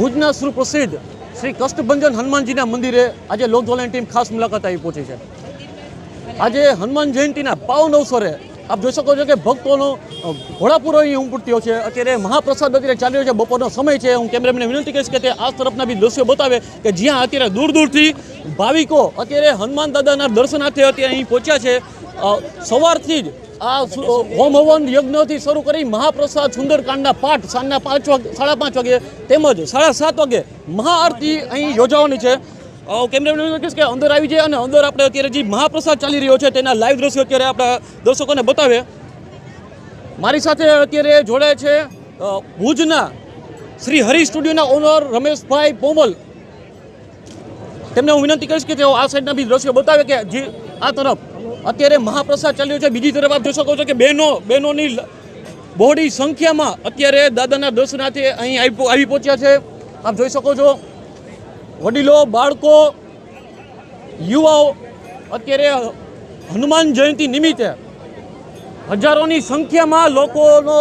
ભુજના સુપ્રસિદ્ધ શ્રી કષ્ટભંજન હનુમાનજીના મંદિરે આજે લોકજ્વાલાની ટીમ ખાસ મુલાકાત આવી પહોંચી છે. આજે હનુમાન જયંતિના પાવન અવસરે આપ જોઈ શકો છો કે ભક્તોનો ઘોડાપુરો અહીં ઉમટયો છે. અત્યારે મહાપ્રસાદ અત્યારે ચાલી રહ્યો છે. બપોરનો સમય છે. હું કેમેરામેનને વિનંતી કરીશ કે તે આ તરફના બી દ્રશ્યો બતાવે કે જ્યાં અત્યારે દૂર દૂરથી ભાવિકો અત્યારે હનુમાન દાદાના દર્શનાર્થે અત્યારે અહીં પહોંચ્યા છે. સવારથી જ આ હોમ હવન યજ્ઞથી શરૂ કરી મહાપ્રસાદ સુંદરકાંડના પાઠ સાંજના પાંચ વાગે સાડા પાંચ વાગે તેમજ સાડા સાત વાગે મહાઆરતી અહીં યોજાવાની છે. કેમેરામેન કહીશ કે અંદર આવી જાય અને અંદર આપણે અત્યારે જે મહાપ્રસાદ ચાલી રહ્યો છે તેના લાઈવ દ્રશ્યો અત્યારે આપણા દર્શકોને બતાવે. મારી સાથે અત્યારે જોડાય છે ભુજના શ્રી હરિ સ્ટુડિયોના ઓનર રમેશભાઈ પોમલ. તેમને હું વિનંતી કરીશ કે તેઓ આ સાઈડના બી દ્રશ્યો બતાવે કે જે આ તરફ અત્યારે મહાપ્રસાદ ચાલ્યો છે. બીજી તરફ આપ જોઈ શકો છો કે બહેનો, બહેનોની બહોળી સંખ્યામાં અત્યારે દાદાના દર્શનાર્થે અહીં આવી પહોંચ્યા છે. આપ જોઈ શકો છો વડીલો, બાળકો, યુવાઓ અત્યારે હનુમાન જયંતિ નિમિત્તે હજારોની સંખ્યામાં લોકોનો,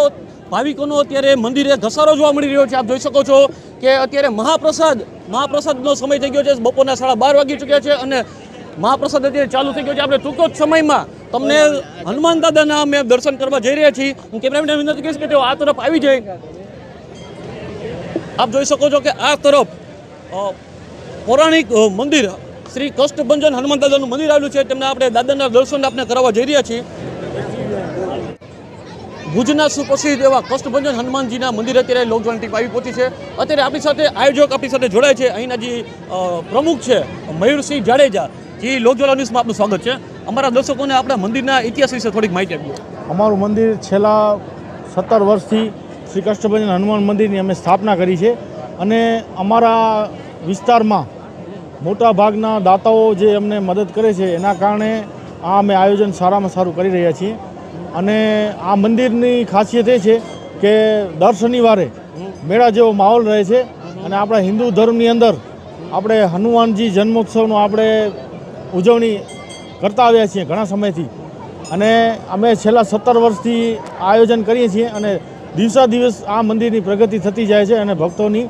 ભાવિકોનો અત્યારે મંદિરે ઘસારો જોવા મળી રહ્યો છે. આપ જોઈ શકો છો કે અત્યારે મહાપ્રસાદ, મહાપ્રસાદનો સમય થઈ ગયો છે, બપોરના સાડા બાર વાગી ચૂક્યા છે અને મહાપ્રસાદ અત્યારે ચાલુ થઈ ગયો છે. આપણે ટૂંકો જ સમયમાં તમને હનુમાન દાદાના અમે દર્શન કરવા જઈ રહ્યા છીએ. હું કેમેરામેન વિનંતી કરીશ કે તેઓ આ તરફ આવી જાય. આપ જોઈ શકો છો કે આ તરફ પૌરાણિક મંદિર, શ્રી કષ્ટભંજન હનુમાન દાદાનું મંદિર આવેલું છે. તેમને આપણે દાદાના દર્શન આપણે કરવા જઈ રહ્યા છીએ. ભુજના સુપ્રસિદ્ધ એવા કષ્ટભંજન હનુમાનજીના મંદિરે અત્યારે લોકજવાન ટીમ આવી પહોંચી છે. અત્યારે આપણી સાથે આયોજક આપણી સાથે જોડાય છે. અહીંના જે પ્રમુખ છે, મયુરસિંહ જાડેજા, જે લોકજવાલા ન્યૂઝમાં આપનું સ્વાગત છે. અમારા દર્શકોને આપણા મંદિરના ઇતિહાસ વિશે થોડીક માહિતી આપીએ અમારું મંદિર છેલ્લા સત્તર વર્ષથી શ્રી કષ્ટભંજન હનુમાન મંદિરની અમે સ્થાપના કરી છે અને અમારા વિસ્તારમાં મોટા ભાગના દાતાઓ જે અમને મદદ કરે છે એના કારણે આ અમે આયોજન સારામાં સારું કરી રહ્યા છીએ. અને આ મંદિરની ખાસિયત એ છે કે દર શનિવારે મેળા જેવો માહોલ રહે છે અને આપણા હિન્દુ ધર્મની અંદર આપણે હનુમાનજી જન્મોત્સવનો આપણે ઉજવણી કરતા આવ્યા છીએ ઘણા સમયથી. અને અમે છેલ્લા સત્તર વર્ષથી આયોજન કરીએ છીએ અને દિવસા દિવસ આ મંદિરની પ્રગતિ થતી જાય છે અને ભક્તોની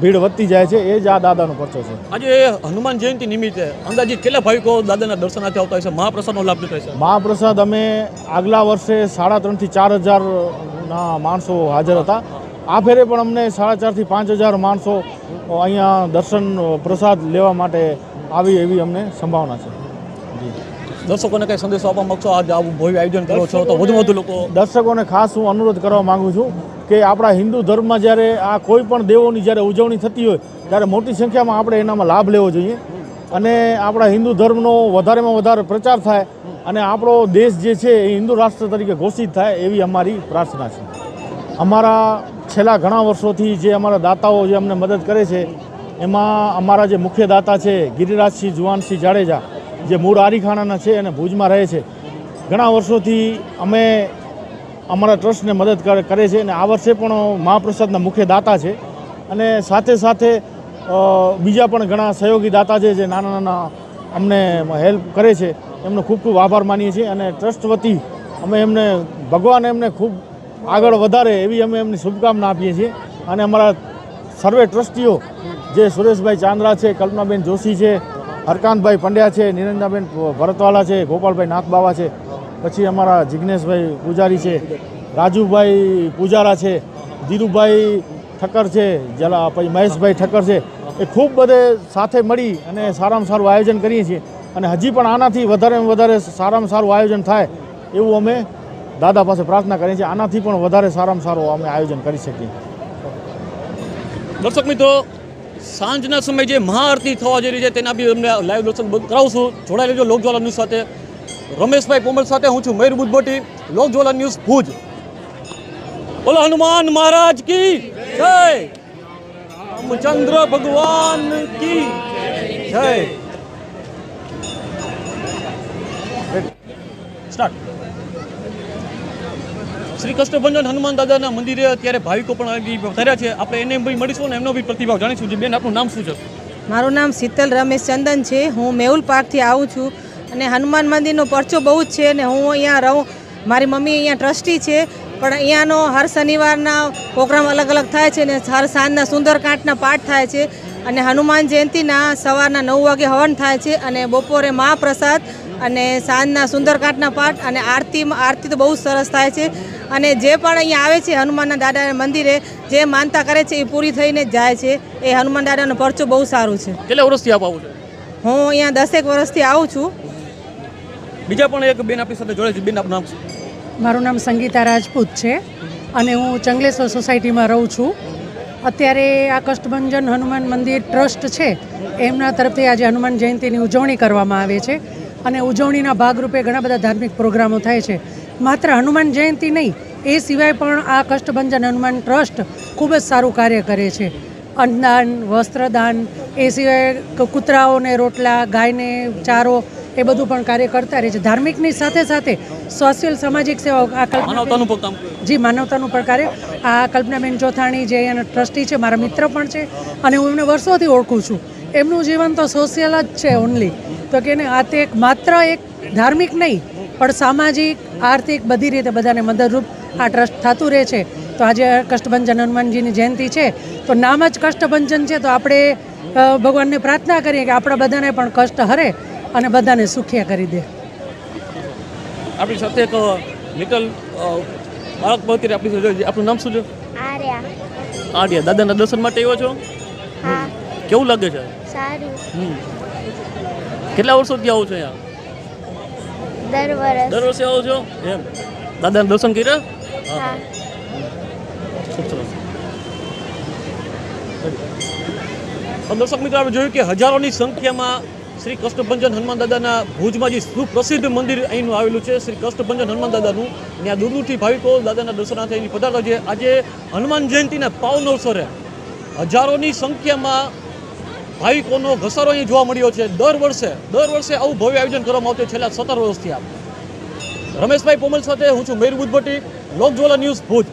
ભીડ વધતી જાય છે એ જ આ દાદાનો પરચો છે. આજે હનુમાન જયંતિ નિમિત્તે અંદાજિત કેટલા ભાવિકો દાદાના દર્શનાર્થે આવતા હોય છે? મહાપ્રસાદનો લાભ લેતા છે? મહાપ્રસાદ અમે આગલા વર્ષે સાડા ત્રણથી ચાર હજારના માણસો હાજર હતા. આ ફેરે પણ અમને સાડા ચારથી પાંચ હજાર માણસો અહીંયા દર્શન પ્રસાદ લેવા માટે આવી એવી અમને સંભાવના છે. જી. દર્શકોને કઈ સંદેશો આપવા માંગશો? આજે આવું ભવ્ય આયોજન કરો છો તો વધુ વધુ લોકો દર્શકોને ખાસ હું અનુરોધ કરવા માંગુ છું કે આપણા હિન્દુ ધર્મમાં જ્યારે આ કોઈ પણ દેવોની જ્યારે ઉજવણી થતી હોય, ત્યારે મોટી સંખ્યામાં આપણે એનામાં લાભ લેવો જોઈએ. અને આપણા હિન્દુ ધર્મનો વધારેમાં વધારે પ્રચાર થાય અને આપણો દેશ જે છે એ હિન્દુ રાષ્ટ્ર તરીકે ઘોષિત થાય એવી અમારી પ્રાર્થના છે. અમારા છેલ્લા ઘણા વર્ષોથી જે અમારા દાતાઓ જે અમને મદદ કરે છે, એમાં અમારા જે મુખ્ય દાતા છે ગિરિરાજસિંહ જુવાનસિંહ જાડેજા, જે મૂળ આરીખાણાના છે અને ભુજમાં રહે છે. ઘણા વર્ષોથી અમે અમારા ટ્રસ્ટને મદદ કરે છે અને આ વર્ષે પણ મહાપ્રસાદના મુખ્ય દાતા છે. અને સાથે સાથે બીજા પણ ઘણા સહયોગી દાતા છે જે નાના નાના અમને હેલ્પ કરે છે. એમનો ખૂબ ખૂબ આભાર માનીએ છીએ અને ટ્રસ્ટ વતી અમે એમને, ભગવાન એમને ખૂબ આગળ વધારે એવી અમે એમની શુભકામના આપીએ છીએ. અને અમારા સર્વે ટ્રસ્ટીઓ જે સુરેશભાઈ ચાંદ્રા છે, કલ્પનાબેન જોશી છે, હરકાંતભાઈ પંડ્યા છે નિરંજાબેન ભરતવાલા છે, ગોપાલભાઈ નાથબાવા છે પછી અમારા જિજ્ઞેશભાઈ પૂજારી છે, રાજુભાઈ પૂજારા છે, ધીરુભાઈ ઠક્કર છે, જલા પછી મહેશભાઈ ઠક્કર છે, એ ખૂબ બધે સાથે મળી અને સારામાં સારું આયોજન કરીએ છીએ. અને હજી પણ આનાથી વધારેમાં વધારે સારામાં સારું આયોજન થાય એવું અમે દાદા પાસે પ્રાર્થના કરીએ છીએ. આનાથી પણ વધારે સારામાં સારું અમે આયોજન કરી શકીએ. દર્શક મિત્રો, સાંજના સમયે જે મહાઆરતી થવા જઈ રહી છે, તેના બી અમને લાઈવ દર્શન કરાવશું જોડાઈ લેજો લોકજ્વાલા સાથે. રમેશભાઈ પોમલ સાથે હું છું મયુર બુજબોટી લોકજ્વાલા ન્યૂઝ ભુજ. બોલો હનુમાન મહારાજ કી જય. રામચંદ્ર ભગવાન કી જય. સ્ટાર્ટ શ્રી કષ્ટભંજન હનુમાન દાદાના મંદિરે અત્યારે ભાવિકો પણ વધાર્યા છે. આપણે એને ભાઈ મળીશું ને એમનો બી પ્રતિભાવ જાણીશું. બેન, આપનું નામ શું છે? મારું નામ શીતલ રમેશ ચંદન છે. હું મેહુલ પાર્કથી આવું છું. અને હનુમાન મંદિરનો પરચો બહુ જ છે અને હું અહીંયા રહું મારી મમ્મી અહીંયા ટ્રસ્ટી છે પણ અહીંયાનો હર શનિવારના પ્રોગ્રામ અલગ અલગ થાય છે ને હર સાંજના સુંદરકાંઠના પાઠ થાય છે અને હનુમાન જયંતિના સવારના નવ વાગે હવન થાય છે અને બપોરે મહાપ્રસાદ અને સાંજના સુંદરકાંઠના પાઠ અને આરતીમાં આરતી તો બહુ જ સરસ થાય છે અને જે પણ અહીંયા આવે છે હનુમાનના દાદાના મંદિરે જે માનતા કરે છે એ પૂરી થઈને જ જાય છે એ હનુમાન દાદાનો પરચો બહુ સારું છે. કેટલા વર્ષથી આપ આવો છો? હું અહીંયા દસેક વર્ષથી આવું છું. બીજા પણ એક બેન આપણી સાથે જોડે છે. બેન, આપનું નામ છે મારું નામ સંગીતા રાજપૂત છે અને હું ચંગલેશ્વર સોસાયટીમાં રહું છું. અત્યારે આ કષ્ટભંજન હનુમાન મંદિર ટ્રસ્ટ છે. એમના તરફથી આજે હનુમાન જયંતિની ઉજવણી કરવામાં આવે છે અને ઉજવણીના ભાગરૂપે ઘણા બધા ધાર્મિક પ્રોગ્રામો થાય છે. માત્ર હનુમાન જયંતિ નહીં, એ સિવાય પણ આ કષ્ટભંજન હનુમાન ટ્રસ્ટ ખૂબ જ સારું કાર્ય કરે છે. અન્નદાન, વસ્ત્રદાન, એ સિવાય કૂતરાઓને રોટલા, ગાયને ચારો એ બધું પણ કાર્ય કરતા રહે છે. ધાર્મિકની સાથે સાથે સોશિયલ સામાજિક સેવાઓ આ કલ્પના પણ જી માનવતાનું પણ કાર્ય. આ કલ્પનાબેન ચોથાણી જે એના ટ્રસ્ટી છે મારા મિત્ર પણ છે અને હું એમને વર્ષોથી ઓળખું છું. એમનું જીવન તો સોશિયલ જ છે ઓનલી તો કે આ તે એક માત્ર એક ધાર્મિક નહીં પણ સામાજિક આર્થિક બધી રીતે બધાને મદદરૂપ આ ટ્રસ્ટ થતું રહે છે. તો આજે કષ્ટભંજન હનુમાનજીની જયંતિ છે તો નામ જ કષ્ટભંજન છે તો આપણે ભગવાનને પ્રાર્થના કરીએ કે આપણા બધાને પણ કષ્ટ હરે. અને બધાને સુખિયા કરી દે. આપણી સાથે એક લિટલ બાળક બહુતી આપણી સાથે. આપણું નામ શું છે? આર્યા. આર્યા દાદાના દર્શન માટે આવ્યો છો? હા. કેવું લાગે છે? સારું. કેટલા વર્ષોથી આવો છો અહીંયા? દર વર્ષ. દર વર્ષે આવો છો? એમ. દાદાના દર્શન કર્યા? હા. દર્શક મિત્રો આપણે જોયું કે હજારોની સંખ્યામાં શ્રી કષ્ટભંજન હનુમાન દાદાના ભુજમાં જે સુપ્રસિદ્ધ મંદિર અહીંનું આવેલું છે, શ્રી કષ્ટભંજન હનુમાન દાદાનું ત્યાં દૂર દૂરથી ભાવિકો દાદાના દર્શનાર્થે અહીં પધારતા છે. આજે હનુમાન જયંતિના પાવન અવસરે હજારોની સંખ્યામાં ભાવિકોનો ઘસારો અહીં જોવા મળ્યો છે. દર વર્ષે દર વર્ષે આવું ભવ્ય આયોજન કરવામાં આવતું છેલ્લા સત્તર વર્ષથી આ. રમેશભાઈ પોમલ સાથે હું છું મેર બુદ્ધભટ્ટી લોકજ્વાલા ન્યૂઝ ભુજ.